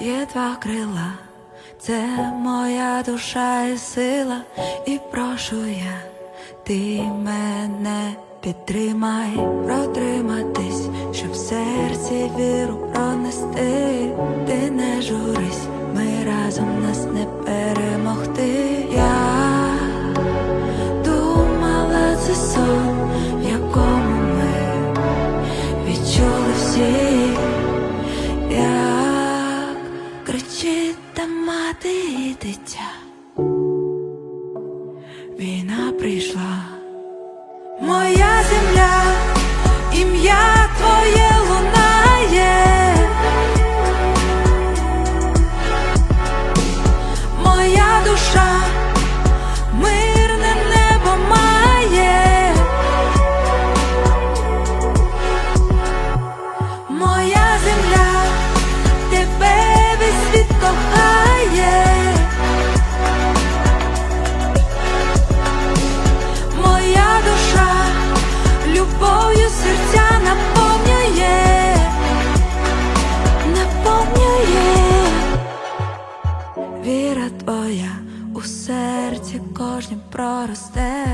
є два крила, це моя душа і сила, і прошу я, ти мене підтримай, протриматись, щоб в серці віру пронести. Ти не журись, ми разом нас не перемогти. Я думала, це сон, в якому ми відчули всі, як кричить та мати і дитя. Війна прийшла, серця наповнює, наповнює. Віра твоя у серці кожнім проросте